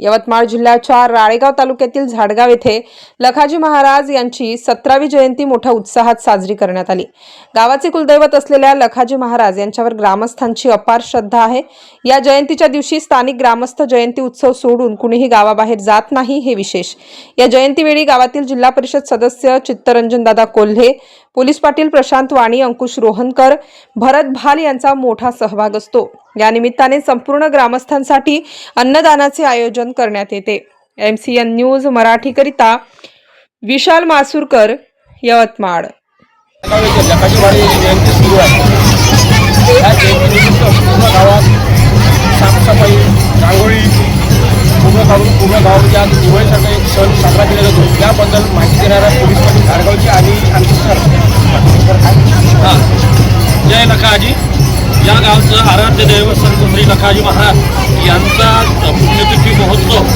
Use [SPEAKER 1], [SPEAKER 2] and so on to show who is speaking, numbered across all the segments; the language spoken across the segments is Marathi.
[SPEAKER 1] Yavatmal जिल्ह्याच्या राळेगाव तालुक्यातील झाडगाव येथे लखाजी महाराज यांची सतरावी जयंती मोठ्या उत्साहात साजरी करण्यात आली. गावाचे कुलदैवत असलेल्या लखाजी महाराज यांच्यावर ग्रामस्थांची अपार श्रद्धा आहे. या जयंतीच्या दिवशी स्थानिक ग्रामस्थ जयंती उत्सव सोडून कुणीही गावाबाहेर जात नाही हे विशेष. या जयंतीवेळी गावातील जिल्हा परिषद सदस्य चित्तरंजन दादा कोल्हे पोलीस पाटील प्रशांत वाणी अंकुश रोहनकर भरत भाल यांचा मोठा सहभाग असतो. या निमित्ताने संपूर्ण ग्रामस्थांसाठी अन्नदानाचे आयोजन करण्यात येते. एम सी एन न्यूज मराठीकरिता विशाल मासुरकर यवतमाळ.
[SPEAKER 2] पूर्ण गावात साफसफाई रांगोळी पूर्ण गावून पूर्ण गावामध्ये आज दिवाळीसारखा एक सण साजरा केला जातो त्याबद्दल माहिती देणाऱ्या पोलीस पाटील धारगावचे आणि आमचे सर
[SPEAKER 3] हां. जय नका आजी. या गावचं आराध्य दैवत संत श्री लखाजी महाराज यांचा पुण्यतिथी महोत्सव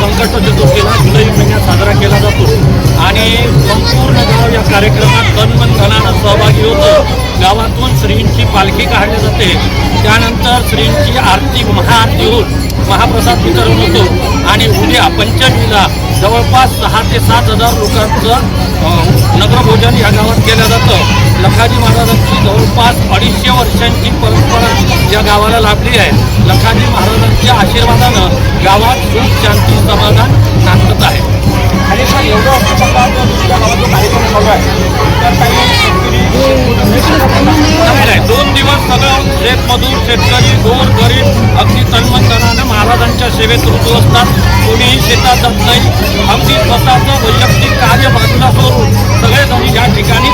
[SPEAKER 3] संकट चतुर्थीला जुलै महिन्यात साजरा केला जातो. आणि संपूर्ण गाव या कार्यक्रमात तनमन धनानं सहभागी होतं गावातून श्रींची पालखी काढली जाते. त्यानंतर श्रींची आरती महाआरती होऊन महाप्रसाद वितरण होतो. आणि उद्या पंचमीला जवळपास सहा ते सात हजार लोकांचं नगरभोजन या गावात केलं जातं. लखाजी महाराजांची जवळपास अडीचशे वर्षांची परंपरा या गावाला लाभली आहे. लखाजी महाराजांच्या आशीर्वादानं गावात सुख शांती समाधान सेवेत रुजू असतात. कोणीही शेतात जात नाही. अगदी स्वतःचं वैयक्तिक कार्य बाजूला सोडून सगळेजणी या ठिकाणी